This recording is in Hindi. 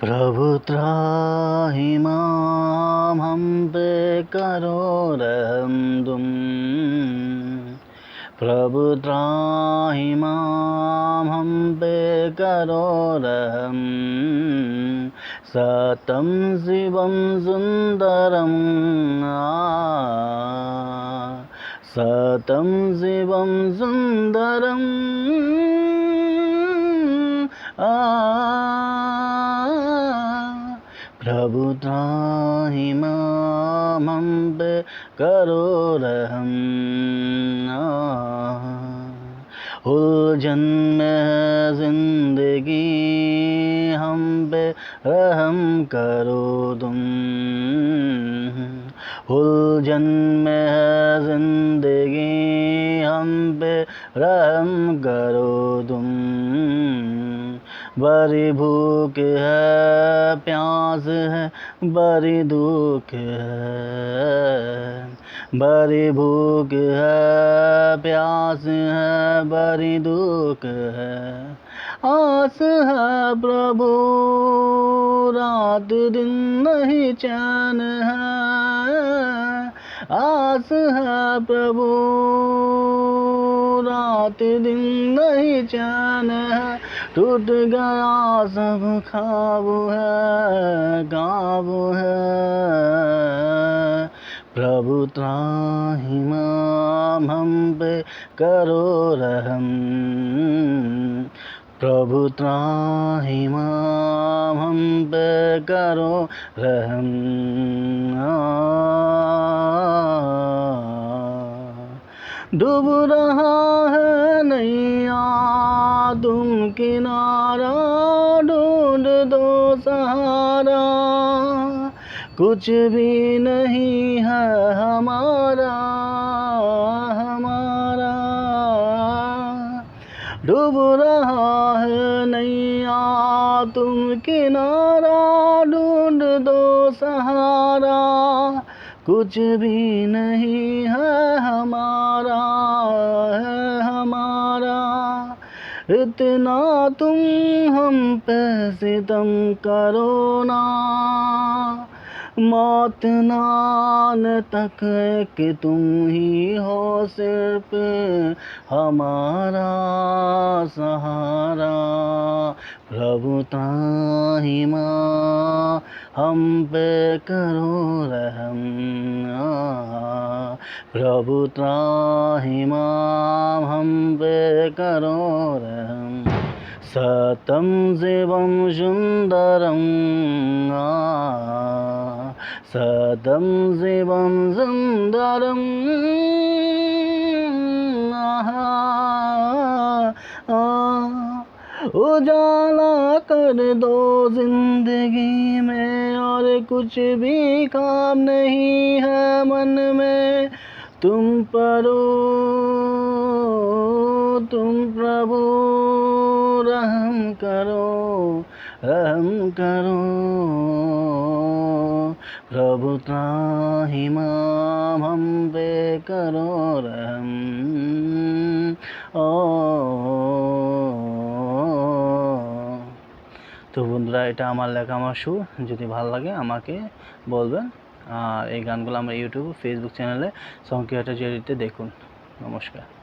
प्रभु त्राहि माम हम पे करो रहम दुम प्रभु त्राहि माम हम पे करो रहम सतं शिवं सुन्दरं सतं शिवं सुन्दरम् आ प्रभु त्राहि हम पे करो रहम। उलझन में ज़िंदगी हम पे रहम करो तुम। उलझन में है ज़िंदगी हम पे रहम करो तुम। बड़ी भूख है, प्यास है, बड़ी दुख है। बड़ी भूख है, प्यास है, बड़ी दुख है। आस है प्रभु, रात दिन नहीं चैन है। आस है प्रभु, रात दिन नहीं चैन है। टूट गया सब खाब है, गाब है। प्रभु त्राहि माम हम पे करो रहम। प्रभु त्राहि माम हम पे करो रहम। डूब रहा है नैया तुम किनारा ढूंढ दो सहारा। कुछ भी नहीं है हमारा हमारा। डूब रहा है नैया तुम किनारा ढूंढ दो सहारा। कुछ भी नहीं है हमारा है हमारा। इतना तुम हम पे सितम करो ना। मौत नान तक कि तुम ही हो सिर्फ़ हमारा सहारा। प्रभु ताही माँ हम पे करो रहम। प्रभु त्राहि हम पे करो रहम। सतं शिवं सुन्दरं सतं शिवं सुन्दरम् उजाला कर दो ज़िंदगी में और कुछ भी काम नहीं है मन में। तुम परो तुम प्रभु रहम करो रहम करो प्रभु त्राहि माम हम पे करो रहम ও তো বন্ধুরা এটা আমার লেখা আমার সুর যদি ভালো লাগে আমাকে বলবেন আর এই গানগুলো আমার ইউটিউব ফেসবুক চ্যানেলে সংকীর্ণ দেখুন। নমস্কার।